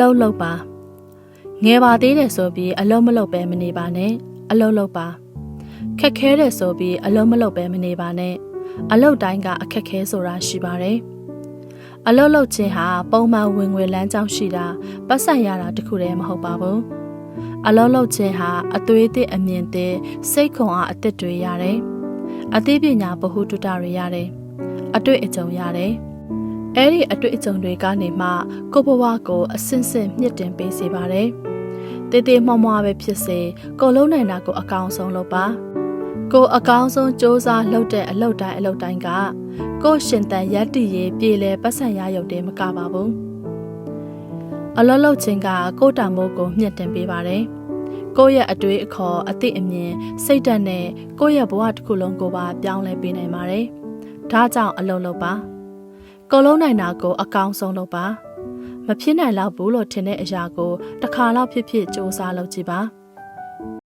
လုတ်လုတ်ပါငယ်ပါသေးတယ်ဆိုပြီးအလုံးမလုတ်ပဲမနေပါနဲ့အလုံးလုတ်ပါခက်ခဲတယ်ဆိုပြီးအလုံးမလုတ်ပဲမနေပါနဲ့အလုတ်တိုင်းကအခက်ခဲဆိုတာရှိပါတယ်အလုတ်လုတ်ခြင်းဟာပုံမှန်ဝင်ငွေလမ်းကြောင်းရှိတာပတ်စံရတာတခုတည်းမဟုတ်ပါဘူးအလုတ်လုတ်ခြင်းဟာအသွေးသည့်အမြင်သည့်စိတ်ခွန်အားအသစ်တွေရတယ်အသိပညာဗဟုတုတတွေရတယ်အတွေ့အကြုံရတယ် အဲ့ဒီအတွေ့အကြုံတွေကနေမှကိုယ့်ဘဝကိုအစင်စင်မြင့်တင်ပေးစေပါတယ်။တေးသေးမော့မော့ပဲဖြစ်စေကိုယ်လုံးနိုင်တာကိုအကောင်းဆုံးလုပ်ပါ။ကိုယ်အကောင်းဆုံးစ조사လုပ်တဲ့အလုပ်တိုင်းအလုပ်တိုင်းကကိုယ့်ရှင်တန်ရက်တည်ရေးပြည်လဲပတ်စံရရုပ်တည်းမကပါဘူး။အလောလုပ်ခြင်းကကိုယ့်တံမိုးကိုမြင့်တင်ပေးပါတယ်။ကိုယ့်ရဲ့အတွေ့အခေါ်အသိအမြင်စိတ်ဓာတ်နဲ့ကိုယ့်ရဲ့ဘဝတစ်ခုလုံးကိုပါပြောင်းလဲပေးနိုင်ပါတယ်။ဒါကြောင့်အလုပ်လုပ်ပါ။ ကိုလုံးနိုင်တာကိုအကောင်းဆုံးလုပ်ပါမဖြစ်နိုင်တော့ဘူးလို့ထင်တဲ့အရာကိုတစ်ခါတော့ဖြစ်ဖြစ်စူးစမ်းလုပ်ကြည့်ပါ